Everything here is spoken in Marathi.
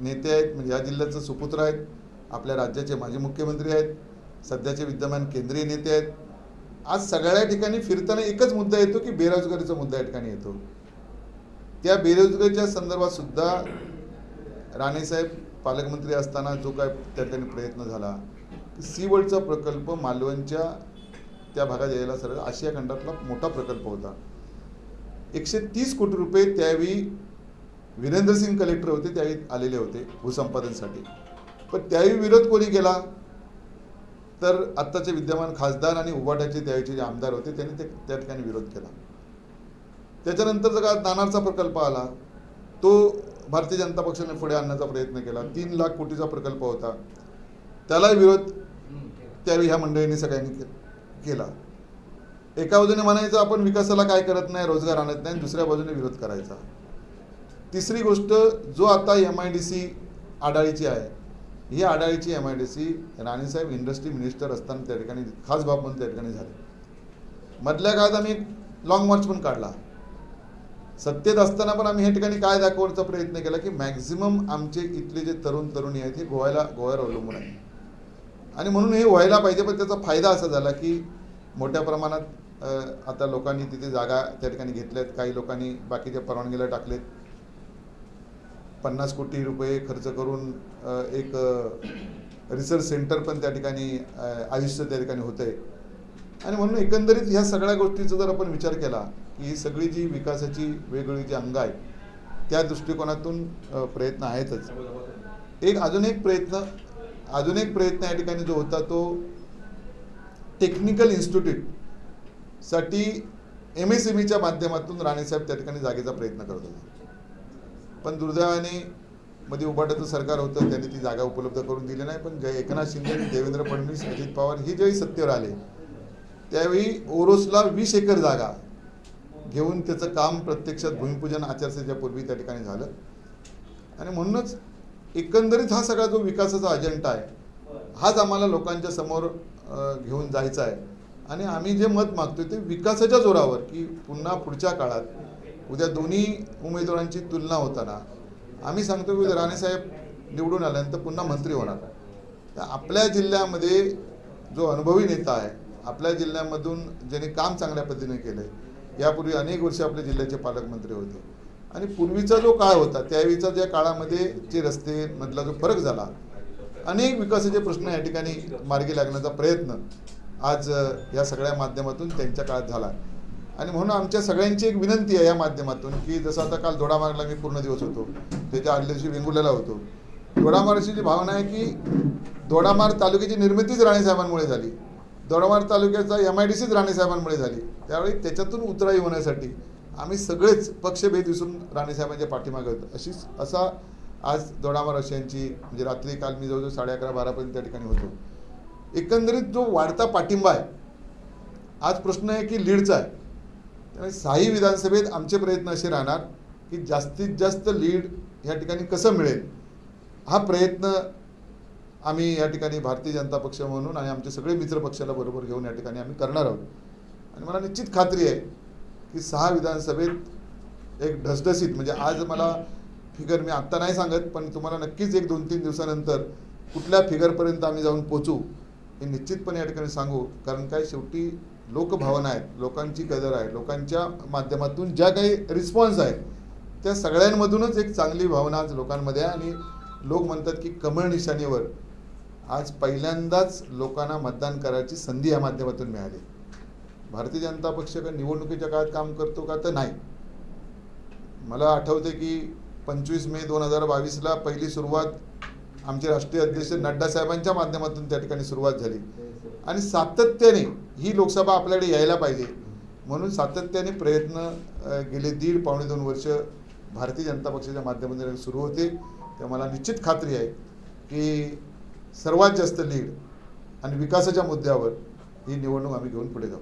नेते आहेत म्हणजे या जिल्ह्याचं सुपुत्र आहेत आपल्या राज्याचे माजी मुख्यमंत्री आहेत सध्याचे विद्यमान केंद्रीय नेते आहेत. आज सगळ्या ठिकाणी फिरताना एकच मुद्दा येतो की बेरोजगारीचा मुद्दा या ठिकाणी येतो. त्या बेरोजगारीच्या संदर्भात सुद्धा राणेसाहेब पालकमंत्री असताना जो काय त्या ठिकाणी प्रयत्न झाला सी वर्ल्डचा प्रकल्प मालवणच्या त्या भागात यायला सरळ आशिया खंडातला मोठा प्रकल्प होता. एकशे तीस कोटी रुपये त्यावेळी वीरेंद्र सिंग कलेक्टर होते त्यावेळी आलेले होते भूसंपादनसाठी. पण त्यावेळी विरोध कोणी केला? तर आत्ताचे विद्यमान खासदार आणि उभाट्याचे त्यावेळीचे जे आमदार होते त्यांनी ते त्या ठिकाणी विरोध केला. त्याच्यानंतर जर का नाणारचा प्रकल्प आला. तो भारतीय जनता पक्षाने पुढे आणण्याचा प्रयत्न केला. तीन लाख कोटीचा प्रकल्प होता. त्याला विरोध त्यावेळी ह्या मंडळींनी सगळ्यांनी के- केला. एका बाजूने म्हणायचं आपण विकासाला काय करत नाही रोजगार आणत नाही दुसऱ्या बाजूने विरोध करायचा. तिसरी गोष्ट जो आता एम आय डी सी आडाळीची आहे ही आडाळीची एम आय डी सी राणेसाहेब इंडस्ट्री मिनिस्टर असताना त्या ठिकाणी खास बाब म्हणून त्या ठिकाणी झाली. मधल्या काळात आम्ही लॉंग मार्च पण काढला. सत्तेत असताना पण आम्ही ह्या ठिकाणी काय दाखवण्याचा प्रयत्न केला की मॅक्झिमम आमचे इथले जे तरुण तरुणी आहेत हे गोव्याला गोव्यावर अवलंबून आहे आणि म्हणून हे व्हायला पाहिजे पण त्याचा फायदा असा झाला की मोठ्या प्रमाणात आता लोकांनी तिथे जागा त्या ठिकाणी घेतल्यात काही लोकांनी बाकीच्या परवानगीला टाकलेत. पन्नास कोटी रुपये खर्च करून एक रिसर्च सेंटर पण त्या ठिकाणी आयुष्य त्या ठिकाणी होतं आहे आणि म्हणून एकंदरीत ह्या सगळ्या गोष्टीचा जर आपण विचार केला की ही सगळी जी विकासाची वेगवेगळी जी अंग आहेत त्या दृष्टिकोनातून प्रयत्न आहेतच. एक अजून एक प्रयत्न अजून एक प्रयत्न या ठिकाणी जो होता तो टेक्निकल इन्स्टिट्यूटसाठी एम एस एम ईच्या माध्यमातून राणेसाहेब त्या ठिकाणी जागेचा प्रयत्न करत होते. पण दुर्दैवाने मध्ये उभाटाचं सरकार होतं त्यांनी ती जागा उपलब्ध करून दिली नाही. पण जय एकनाथ शिंदे देवेंद्र फडणवीस अजित पवार हे ज्यावेळी सत्तेवर आले. त्यावेळी ओरोसला वीस एकर जागा घेऊन त्याचं काम प्रत्यक्षात भूमिपूजन आचारसंहितेच्या पूर्वी त्या ठिकाणी झालं. आणि म्हणूनच एकंदरीत हा सगळा जो विकासाचा अजेंडा आहे हाच आम्हाला लोकांच्या समोर घेऊन जायचा आहे. आणि आम्ही जे मत मागतोय ते विकासाच्या जोरावर की पुन्हा पुढच्या काळात उद्या दोन्ही उमेदवारांची तुलना होताना आम्ही सांगतो की राणेसाहेब निवडून आल्यानंतर पुन्हा मंत्री होणार. तर आपल्या जिल्ह्यामध्ये जो अनुभवी नेता आहे आपल्या जिल्ह्यामधून ज्याने काम चांगल्या पद्धतीने केलं आहे यापूर्वी अनेक वर्ष आपल्या जिल्ह्याचे पालकमंत्री होते. आणि पूर्वीचा जो काळ होता त्यावेळीचा ज्या काळामध्ये जे रस्ते मधला जो फरक झाला अनेक विकासाचे प्रश्न या ठिकाणी मार्गी लागण्याचा प्रयत्न आज या सगळ्या माध्यमातून त्यांच्या काळात झाला. आणि म्हणून आमच्या सगळ्यांची एक विनंती आहे या माध्यमातून की जसं आता काल दोडामार्गला मी पूर्ण दिवस होतो. त्याच्या आदल्या दिवशी वेंगुर्ल्याला होतो. दोडामार्गची जी भावना आहे की दोडामार्ग तालुक्याची निर्मितीच राणेसाहेबांमुळे झाली. दोडामार्ग तालुक्याचा एम आय डी सीच राणेसाहेबांमुळे झाली. त्यावेळी त्याच्यातून उतराई होण्यासाठी आम्ही सगळेच पक्षभेद विसरून राणेसाहेबांच्या पाठीमागे होतो. अशीच असा आज दोडामार रशियांची म्हणजे रात्री काल मी जवळजवळ साडे अकरा बारापर्यंत त्या ठिकाणी होतो. एकंदरीत जो वाढता पाठिंबा आहे आज प्रश्न आहे की लीडचा आहे. त्यामुळे साई विधानसभेत आमचे प्रयत्न असे राहणार की जास्तीत जास्त लीड ह्या ठिकाणी कसं मिळेल? हा प्रयत्न आम्ही या ठिकाणी भारतीय जनता पक्ष म्हणून आणि आमचे सगळे मित्र पक्षाला बरोबर घेऊन या ठिकाणी आम्ही करणार आहोत. आणि मला निश्चित खात्री आहे की सहा विधानसभेत एक ढसढसीत म्हणजे आज मला फिगर मी आत्ता नाही सांगत पण तुम्हाला नक्कीच एक दोन तीन दिवसानंतर कुठल्या फिगरपर्यंत आम्ही जाऊन पोचू हे निश्चितपणे या ठिकाणी सांगू. कारण काय शेवटी लोकभावना आहेत लोकांची कदर आहे लोकांच्या माध्यमातून ज्या काही रिस्पॉन्स आहे त्या सगळ्यांमधूनच एक चांगली भावना आज लोकांमध्ये आहे. आणि लोक म्हणतात की कमळ निशाणीवर आज पहिल्यांदाच लोकांना मतदान करायची संधी या माध्यमातून मिळाली. भारतीय जनता पक्ष का निवडणुकीच्या काळात काम करतो का तर नाही. मला आठवते की पंचवीस मे दोन हजार बावीसला पहिली सुरुवात आमचे राष्ट्रीय अध्यक्ष नड्डा साहेबांच्या माध्यमातून त्या ठिकाणी सुरुवात झाली. आणि सातत्याने ही लोकसभा आपल्याकडे यायला पाहिजे. म्हणून सातत्याने प्रयत्न गेले दीड पावणे दोन वर्ष भारतीय जनता पक्षाच्या माध्यमातून सुरू होते. तेव्हा मला निश्चित खात्री आहे की सर्वात जास्त लीड आणि विकासाच्या मुद्द्यावर ही निवडणूक आम्ही घेऊन पुढे जाऊ.